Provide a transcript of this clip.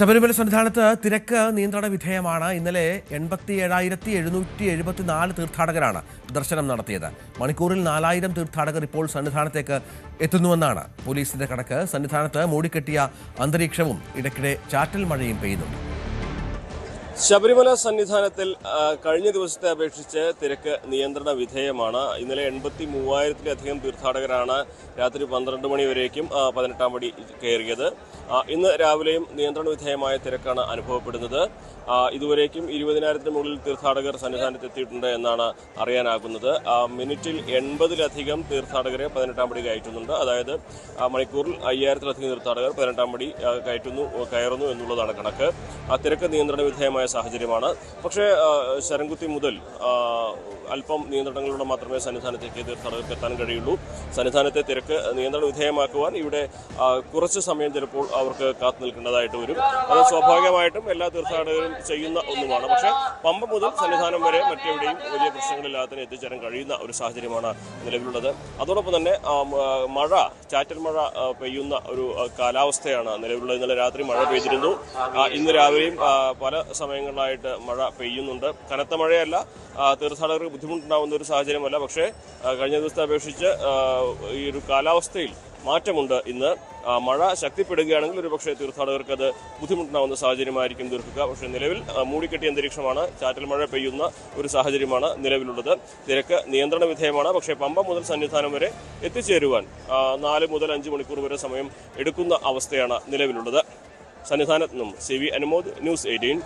ശബരിമല സന്നിധാനത്ത് തിരക്ക് നിയന്ത്രണ വിധേയമാണ്. ഇന്നലെ എൺപത്തി ഏഴായിരത്തി എഴുന്നൂറ്റി എഴുപത്തിനാല് തീർത്ഥാടകരാണ് ദർശനം നടത്തിയത്. മണിക്കൂറിൽ നാലായിരം തീർത്ഥാടകർ ഇപ്പോൾ സന്നിധാനത്തേക്ക് എത്തുന്നുവെന്നാണ് പോലീസിന്റെ കണക്ക്. സന്നിധാനത്ത് മൂടിക്കെട്ടിയ അന്തരീക്ഷവും ഇടയ്ക്കിടെ ചാറ്റൽ മഴയും പെയ്യുന്നുണ്ട്. ശബരിമല സന്നിധാനത്തിൽ കഴിഞ്ഞ ദിവസത്തെ അപേക്ഷിച്ച് തിരക്ക് നിയന്ത്രണ വിധേയമാണ്. ഇന്നലെ എൺപത്തി മൂവായിരത്തിലധികം തീർത്ഥാടകരാണ് രാത്രി പന്ത്രണ്ട് മണി വരേക്കും പതിനെട്ടാം പടി കയറിയത്. ഇന്ന് രാവിലെയും നിയന്ത്രണ വിധേയമായ തിരക്കാണ് അനുഭവപ്പെടുന്നത്. ഇതുവരേക്കും ഇരുപതിനായിരത്തിന് മുകളിൽ തീർത്ഥാടകർ സന്നിധാനത്ത് എത്തിയിട്ടുണ്ട് എന്നാണ് അറിയാനാകുന്നത്. മിനിറ്റിൽ എൺപതിലധികം തീർത്ഥാടകരെ പതിനെട്ടാം പടി കയറ്റുന്നുണ്ട്. അതായത് മണിക്കൂറിൽ അയ്യായിരത്തിലധികം തീർത്ഥാടകർ പതിനെട്ടാം പടി കയറ്റുന്നു കയറുന്നു എന്നുള്ളതാണ് കണക്ക്. തിരക്ക് നിയന്ത്രണ വിധേയമായ സാഹചര്യമാണ്. പക്ഷേ ശരംകുത്തി മുതൽ അല്പം നിയന്ത്രണങ്ങളിലൂടെ മാത്രമേ സന്നിധാനത്തേക്ക് തീർത്ഥാടകർക്ക് എത്താൻ കഴിയുള്ളൂ. സന്നിധാനത്തെ തിരക്ക് നിയന്ത്രണ വിധേയമാക്കുവാൻ ഇവിടെ കുറച്ച് സമയം ചിലപ്പോൾ അവർക്ക് കാത്തു നിൽക്കേണ്ടതായിട്ട് വരും. അത് സ്വാഭാവികമായിട്ടും എല്ലാ തീർത്ഥാടകരും ചെയ്യുന്ന ഒന്നുമാണ്. പക്ഷേ പമ്പ മുതൽ സന്നിധാനം വരെ മറ്റെവിടെയും വലിയ പ്രശ്നങ്ങളില്ലാതെ തന്നെ എത്തിച്ചേരാൻ കഴിയുന്ന ഒരു സാഹചര്യമാണ് നിലവിലുള്ളത്. അതോടൊപ്പം തന്നെ മഴ ചാറ്റൽ മഴ പെയ്യുന്ന ഒരു കാലാവസ്ഥയാണ് നിലവിലുള്ളത്. ഇന്നലെ രാത്രി മഴ പെയ്തിരുന്നു. ഇന്ന് രാവിലെയും പല സമയങ്ങളിലായിട്ട് മഴ പെയ്യുന്നുണ്ട്. കനത്ത മഴയല്ല തീർത്ഥാടകർക്ക് ബുദ്ധിമുട്ടുണ്ടാകുന്ന ഒരു സാഹചര്യമല്ല. പക്ഷേ കഴിഞ്ഞ ദിവസത്തെ അപേക്ഷിച്ച് ഈ ഒരു കാലാവസ്ഥയിൽ മാറ്റമുണ്ട് ഇന്ന്. മഴ ശക്തിപ്പെടുകയാണെങ്കിൽ ഒരു പക്ഷേ തീർത്ഥാടകർക്ക് അത് ബുദ്ധിമുട്ടുണ്ടാവുന്ന സാഹചര്യമായിരിക്കും തീർക്കുക പക്ഷേ നിലവിൽ മൂടിക്കെട്ടിയ അന്തരീക്ഷമാണ് ചാറ്റൽ മഴ പെയ്യുന്ന ഒരു സാഹചര്യമാണ് നിലവിലുള്ളത്. തിരക്ക് നിയന്ത്രണ വിധേയമാണ്. പക്ഷേ പമ്പ മുതൽ സന്നിധാനം വരെ എത്തിച്ചേരുവാൻ നാല് മുതൽ അഞ്ച് മണിക്കൂർ വരെ സമയം എടുക്കുന്ന അവസ്ഥയാണ് നിലവിലുള്ളത്. സന്നിധാനത്ത് നിന്നും C V Anumod news eighteen.